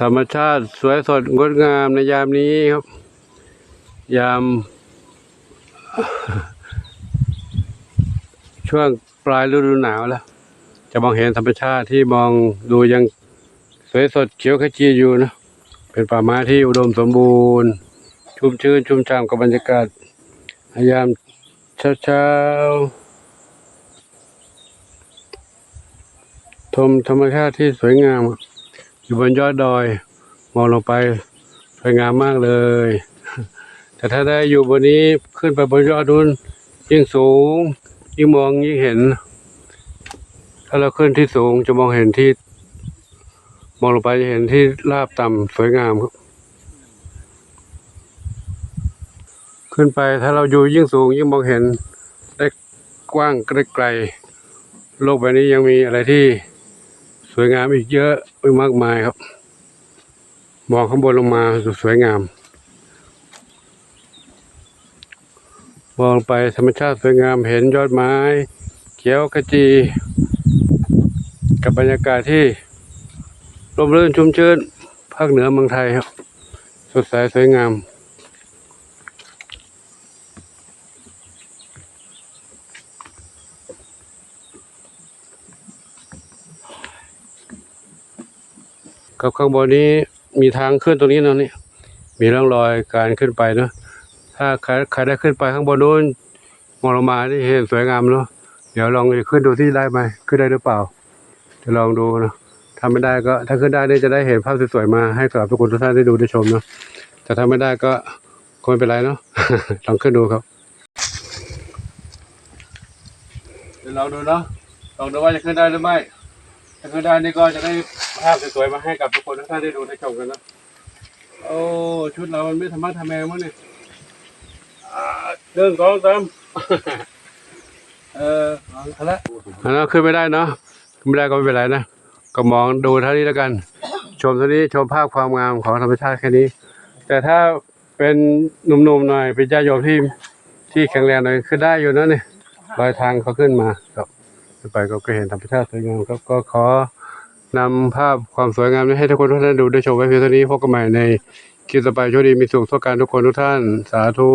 ธรรมชาติสวยสดงดงามในยามนี้ครับ ยาม ช่วงปลายฤดูหนาวแล้ว จะมองเห็นธรรมชาติที่มองดูยังสวยสดเขียวขจีอยู่นะ เป็นป่าไม้ที่อุดมสมบูรณ์ ชุ่มชื้นชุ่มฉ่ำกับบรรยากาศยามเช้าๆชมธรรมชาติที่สวยงามครับ อยู่บนยอดดอย มองลงไปสวยงามมากเลย แต่ถ้าได้อยู่บนนี้ขึ้นไปบนยอดนู้นยิ่งสูง ยิ่งมองยิ่งเห็น ถ้าเราขึ้นที่สูงจะมองเห็นที่ มองลงไปจะเห็นที่ราบต่ำสวยงามครับ ขึ้นไปถ้าเราอยู่ยิ่งสูง ยิ่งมองเห็นได้กว้างไกลๆโลกใบนี้ยังมีอะไรที่ สวยงามอีกเยอะอีกมากมายครับ มองข้างบนลงมาสวยงาม มองไปธรรมชาติสวยงามเห็นยอดไม้ เขียวขจี กับบรรยากาศที่ร่มรื่นชุ่มชื้นภาคเหนือเมืองไทยครับ สดใสสวยงาม กับข้างบนนี้มีทางขึ้นตรงนี้เนาะนี่มีร่องรอยการขึ้นไปเนาะถ้าใครใครได้ขึ้นไปข้างบนนู้นมองลงมาที่เห็นสวยงามเนาะเดี๋ยวลองขึ้นดูที่ได้ไหมขึ้นได้หรือเปล่าจะลองดูเนาะทำไม่ได้ก็ ถ้าขึ้นได้เนี่ยจะได้เห็นภาพสวยๆมาให้สำหรับทุกคนทุกท่านได้ดูได้ชมเนาะแต่ถ้าไม่ได้ก็คงไม่เป็นไรเนาะลองขึ้นดูครับเดี๋ยวลองดูเนาะลองดูว่าจะขึ้นได้หรือไม่ถ้าขึ้นได้นี่ก็จะได้ ภาพสวยๆมาให้กับทุกคนทุกท่านได้ดูได้ชมกันนะ โอ้ชุดเรามันไม่ธรรมะทำแมงมั้งเนี่ยเรื่องสองสามเออเอาละเอาละขึ้นไม่ได้เนาะขึ้นไม่ได้ก็ไม่เป็นไรนะ ก็มองดูเท่านี้แล้วกัน ชมเท่านี้ชมภาพความงามของธรรมชาติแค่นี้ แต่ถ้าเป็นหนุ่มๆหน่อยเป็นญาติโยมที่ที่แข็งแรงหน่อยขึ้นได้อยู่นะเนี่ยรอยทางเขาขึ้นมาครับไปก็เห็นธรรมชาติสวยงามครับก็ขอ นำภาพความสวยงามนี้ให้ทุกคนทุกท่านดูได้ชมไว้เพียงเท่านี้พบกันใหม่ในคลิปต่อไปโชคดีมีสุขทุกการทุกคนทุกท่าน สาธุ